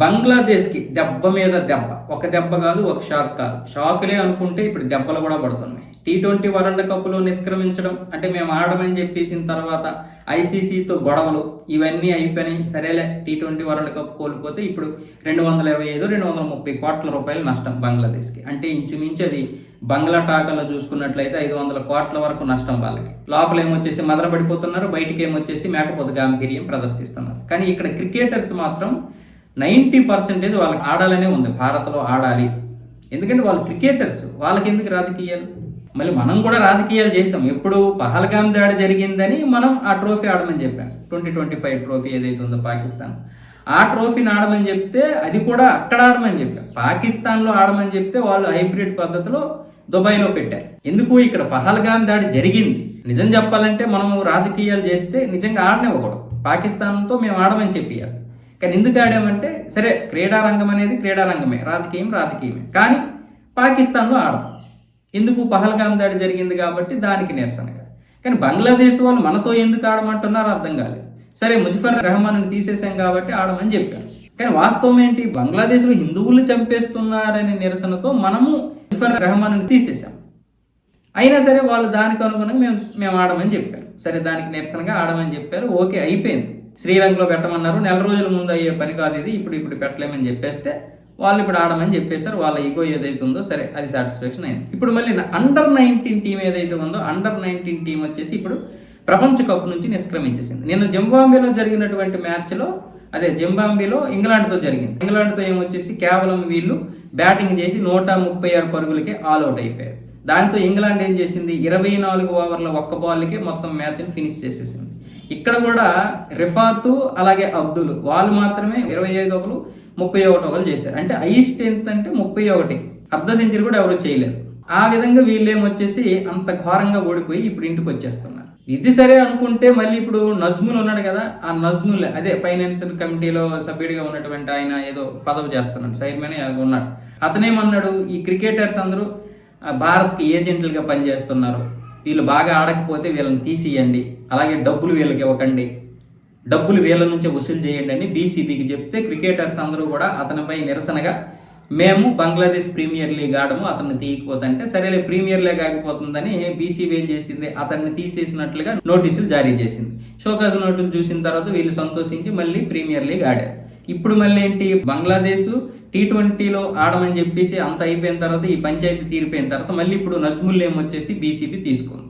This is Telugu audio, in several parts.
బంగ్లాదేశ్కి దెబ్బ మీద దెబ్బ. ఒక దెబ్బ కాదు ఒక షాక్ కాదు. షాకులే అనుకుంటే ఇప్పుడు దెబ్బలు కూడా పడుతున్నాయి. టీ ట్వంటీ వరల్డ్ కప్లో నిష్క్రమించడం అంటే మేము ఆడమని చెప్పేసిన తర్వాత ఐసీసీతో గొడవలు ఇవన్నీ అయిపోయినాయి. సరేలే టీ ట్వంటీ వరల్డ్ కప్ కోల్పోతే ఇప్పుడు రెండు వందల ఇరవై ఐదు రెండు వందల ముప్పై కోట్ల రూపాయలు నష్టం బంగ్లాదేశ్కి. అంటే ఇంచుమించు అది బంగ్లా టాకాలో చూసుకున్నట్లయితే ఐదు వందల కోట్ల వరకు నష్టం వాళ్ళకి. లోపల ఏమొచ్చేసి మదన పడిపోతున్నారు బయటికి ఏమొచ్చేసి మేకపోతు గాంభీర్యం ప్రదర్శిస్తున్నారు. కానీ ఇక్కడ క్రికెటర్స్ మాత్రం నైంటీ పర్సెంటేజ్ వాళ్ళకి ఆడాలనే ఉంది. భారత్లో ఆడాలి. ఎందుకంటే వాళ్ళు క్రికెటర్స్. వాళ్ళకి ఎందుకు రాజకీయాలు? మళ్ళీ మనం కూడా రాజకీయాలు చేసాం ఎప్పుడు పహల్గాం దాడి జరిగిందని మనం ఆ ట్రోఫీ ఆడమని చెప్పాం. ట్వంటీ ట్వంటీ ఫైవ్ ట్రోఫీ ఏదైతే ఉందో పాకిస్తాన్. ఆ ట్రోఫీని ఆడమని చెప్తే అది కూడా అక్కడ ఆడమని చెప్పాం. పాకిస్తాన్లో ఆడమని చెప్తే వాళ్ళు హైబ్రిడ్ పద్ధతిలో దుబాయ్లో పెట్టారు. ఎందుకు ఇక్కడ పహల్గాం దాడి జరిగింది? నిజం చెప్పాలంటే మనము రాజకీయాలు చేస్తే నిజంగా ఆడనివ్వకూడదు. పాకిస్తాన్తో మేము ఆడమని చెప్పియాలి. కానీ ఎందుకు ఆడామంటే సరే క్రీడారంగం అనేది క్రీడారంగమే రాజకీయం రాజకీయమే. కానీ పాకిస్తాన్లో ఆడం ఎందుకు పహల్గాం దాడి జరిగింది కాబట్టి దానికి నిరసనగా కానీ బంగ్లాదేశ్ వాళ్ళు మనతో ఎందుకు ఆడమంటున్నారో అర్థం కాలేదు. సరే ముజఫర్ రెహమాన్ని తీసేసాం కాబట్టి ఆడమని చెప్పారు. కానీ వాస్తవం ఏంటి? బంగ్లాదేశ్లో హిందువులు చంపేస్తున్నారనే నిరసనతో మనము ముజఫర్ రెహమాన్ని తీసేసాం అయినా సరే వాళ్ళు దానికి అనుగుణంగా మేము మేము ఆడమని చెప్పారు. సరే దానికి నిరసనగా ఆడమని చెప్పారు. ఓకే అయిపోయింది. శ్రీలంకలో పెట్టమన్నారు. నెల రోజుల ముందు అయ్యే పని కాదు ఇది. ఇప్పుడు ఇప్పుడు పెట్టలేమని చెప్పేస్తే వాళ్ళు ఇప్పుడు ఆడమని చెప్పేశారు. వాళ్ళ ఈగో ఏదైతే ఉందో సరే అది సాటిస్ఫాక్షన్ అయింది. ఇప్పుడు మళ్ళీ అండర్ నైన్టీన్ టీం ఏదైతే ఉందో అండర్ నైన్టీన్ టీం వచ్చేసి ఇప్పుడు ప్రపంచ కప్ నుంచి నిష్క్రమించేసింది. నిన్న జింబాంబేలో జరిగినటువంటి మ్యాచ్లో అదే జింబాంబేలో ఇంగ్లాండ్తో జరిగింది. ఇంగ్లాండ్తో ఏమొచ్చేసి కేవలం వీళ్ళు బ్యాటింగ్ చేసి నూట ముప్పై ఆరు పరుగులకే ఆల్ అవుట్ అయిపోయారు. దాంతో ఇంగ్లాండ్ ఏం చేసింది? ఇరవై నాలుగు ఓవర్ల ఒక్క బాల్కే మొత్తం మ్యాచ్ని ఫినిష్ చేసేసింది. ఇక్కడ కూడా రిఫాతు అలాగే అబ్దుల్ వాళ్ళు మాత్రమే ఇరవై ఐదు ఒకరు ముప్పై ఒకటి ఒకరు చేశారు. అంటే హైయెస్ట్ ఎంత అంటే ముప్పై ఒకటి. అర్ధ సెంచరీ కూడా ఎవరు చేయలేరు ఆ విధంగా వీళ్ళేమొచ్చేసి అంత ఘోరంగా ఓడిపోయి ఇప్పుడు ఇంటికి వచ్చేస్తున్నారు. ఇది సరే అనుకుంటే మళ్ళీ ఇప్పుడు నజ్ముల్ ఉన్నాడు కదా ఆ నజ్ముల్ అదే ఫైనాన్షియల్ కమిటీలో సభ్యుడిగా ఉన్నటువంటి ఆయన ఏదో పదవి చేస్తున్నాడు చైర్మన్ ఉన్నాడు. అతనేమన్నాడు ఈ క్రికెటర్స్ అందరూ భారత్కి ఏజెంట్లుగా పనిచేస్తున్నారు. వీళ్ళు బాగా ఆడకపోతే వీళ్ళని తీసియండి అలాగే డబ్బులు వీళ్ళకి ఇవ్వకండి. డబ్బులు వీళ్ళ నుంచే వసూలు చేయండి అని బీసీబీకి చెప్తే క్రికెటర్స్ అందరూ కూడా అతనిపై నిరసనగా మేము బంగ్లాదేశ్ ప్రీమియర్ లీగ్ ఆడము అతన్ని తీయకపోతుంటే సరేలే ప్రీమియర్ లీగ్ ఆగిపోతుందని బీసీబీ ఏం చేసింది? అతన్ని తీసేసినట్లుగా నోటీసులు జారీ చేసింది. షోకాజ్ నోటీసులు చూసిన తర్వాత వీళ్ళు సంతోషించి మళ్ళీ ప్రీమియర్ లీగ్ ఆడారు. ఇప్పుడు మళ్ళీ ఏంటి? బంగ్లాదేశ్ టీ ట్వంటీలో ఆడమని చెప్పేసి అంత అయిపోయిన తర్వాత ఈ పంచాయతీ తీరిపోయిన తర్వాత మళ్ళీ ఇప్పుడు నజ్ముల్ వచ్చేసి బీసీబీ తీసుకుంది.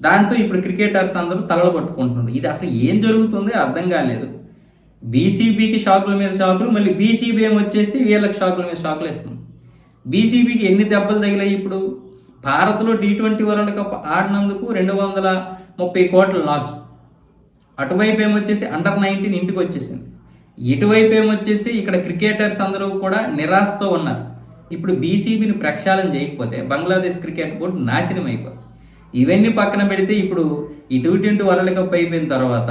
దాంతో ఇప్పుడు క్రికెటర్స్ అందరూ తలలు పట్టుకుంటున్నారు. ఇది అసలు ఏం జరుగుతుందో అర్థం కాలేదు. బీసీబీకి షాకుల మీద షాకులు మళ్ళీ బీసీబీ ఏమొచ్చేసి వచ్చేసి వీళ్ళకి షాకుల మీద షాకులు ఇస్తుంది బీసీబీకి ఎన్ని దెబ్బలు తగిలాయి ఇప్పుడు? భారత్లో టీ ట్వంటీ వరల్డ్ కప్ ఆడినందుకు రెండు వందల ముప్పై కోట్ల లాస్. అటువైపు ఏమొచ్చేసి అండర్ నైన్టీన్ ఇంటికి వచ్చేసింది. ఇటువైపు ఏమొచ్చేసి ఇక్కడ క్రికెటర్స్ అందరూ కూడా నిరాశతో ఉన్నారు. ఇప్పుడు బీసీబీని ప్రక్షాళన చేయకపోతే బంగ్లాదేశ్ క్రికెట్ బోర్డు నాశనం అయిపోతుంది ఇవన్నీ పక్కన పెడితే ఇప్పుడు ఈ టూ ట్వంటీ వరల్డ్ కప్ అయిపోయిన తర్వాత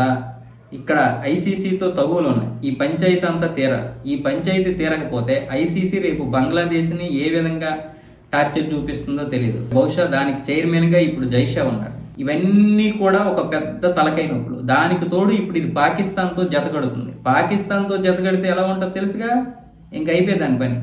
ఇక్కడ ఐసీసీతో తగువులు ఉన్నాయి. ఈ పంచాయతీ అంతా తీరాలి. ఈ పంచాయతీ తీరకపోతే ఐసీసీ రేపు బంగ్లాదేశ్ని ఏ విధంగా టార్చర్ చూపిస్తుందో తెలియదు బహుశా దానికి చైర్మన్గా ఇప్పుడు జైషా ఉన్నాడు. ఇవన్నీ కూడా ఒక పెద్ద తలకై నొప్పులు. దానికి తోడు ఇప్పుడు ఇది పాకిస్తాన్తో జతగడుతుంది పాకిస్తాన్తో జతగడితే ఎలా ఉంటుందో తెలుసుగా? ఇంక అయిపోయింది దాని పని.